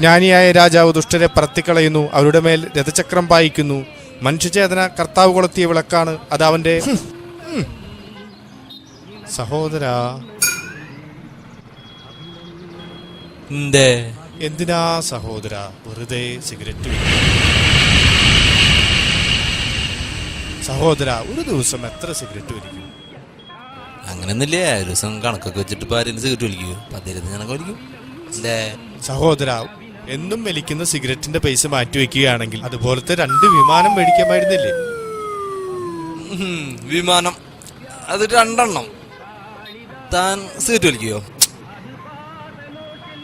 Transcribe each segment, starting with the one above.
ജ്ഞാനിയായ രാജാവ് ദുഷ്ടരെ പറത്തിക്കളയുന്നു. അവരുടെ മേൽ രഥചക്രം പായിക്കുന്നു. മനുഷ്യചേതന കർത്താവ് കൊളുത്തിയ വിളക്കാണ് അത് അവന്റെ സഹോദര. സഹോദരാ എന്തേ? എന്തിനാ സഹോദര? വെറുതെ സിഗരറ്റ്? സഹോദര ഒരു ദിവസം എത്ര സിഗരറ്റ് വലിക്കും? അങ്ങനെയൊന്നുമില്ലേ ഒരു ദിവസം കണക്കൊക്കെ വെച്ചിട്ട് ഇപ്പൊ ആരെങ്കിലും സിഗരറ്റ് വലിക്കൂ പതിരുന്ന് കണക്ക് വലിക്കും. എന്തേ? സഹോദര എന്നും വലിക്കുന്ന സിഗരറ്റിന്റെ പൈസ മാറ്റി വെക്കുകയാണെങ്കിൽ അതുപോലത്തെ രണ്ട് വിമാനം മേടിക്കാമായിരുന്നില്ലേ? ഉം, വിമാനം. അത് രണ്ടെണ്ണം. താൻ സീറ്റ് വലിക്കോ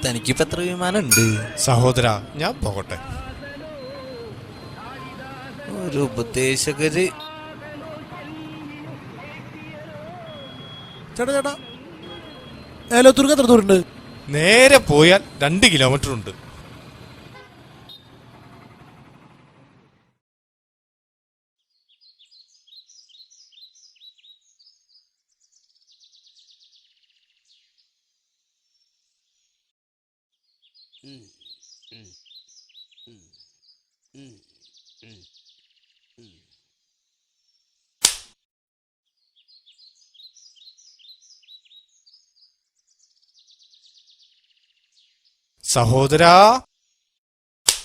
തനിക്കിപ്പോ എത്ര വിമാനം ഉണ്ട് സഹോദര ഞാൻ പോകട്ടെ. ഒരു ഉപദേശകര്. ചേട്ടാ ചേട്ടാ. ഏലത്തൂർക്ക് എത്ര ദൂരമുണ്ട്? നേരെ പോയാൽ രണ്ട് കിലോമീറ്റർ ഉണ്ട്. സഹോദരാ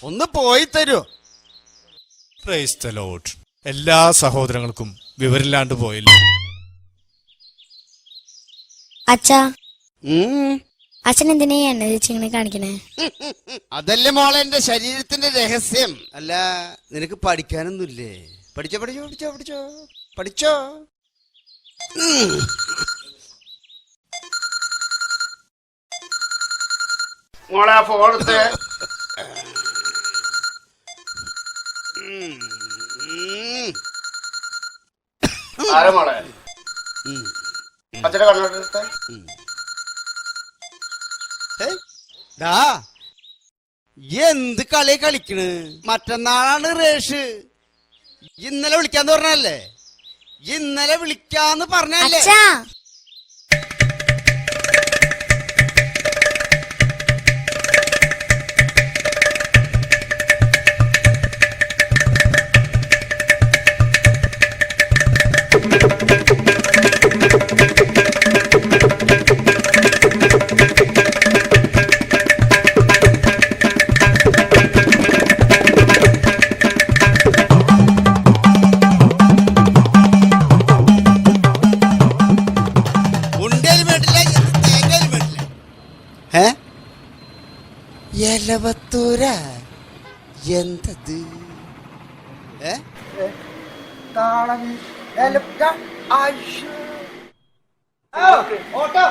ഒന്ന് പോയി തരൂ. പ്രൈസ് ദ ലോർഡ് എല്ലാ സഹോദരങ്ങൾക്കും വിവരില്ലാണ്ട് പോയില്ല? അച്ഛാ. അച്ഛൻ എന്തിനാ ഈ എണ്ണ ഇങ്ങനെ കാണിക്കണേ? അതല്ലേ മോളെ എന്റെ ശരീരത്തിന്റെ രഹസ്യം. അല്ല നിനക്ക് പഠിക്കാനൊന്നുമില്ലേ? പഠിച്ചോ പഠിച്ചോ പഠിച്ചോ പഠിച്ചോ പഠിച്ചോ. മോളെ ആ. ആരാ മോളെ? അച്ഛനെ കണ്ണോട്ടെ എന്ത് കളി കളിക്കണ്? മറ്റന്നാളാണ് റേഷ്. ഇന്നലെ വിളിക്കാന്ന് പറഞ്ഞല്ലേ? ഇന്നലെ വിളിക്കാന്ന് പറഞ്ഞല്ലേ? എലവത്തൂര? എന്തത്? ഏ? ഓട്ടോ.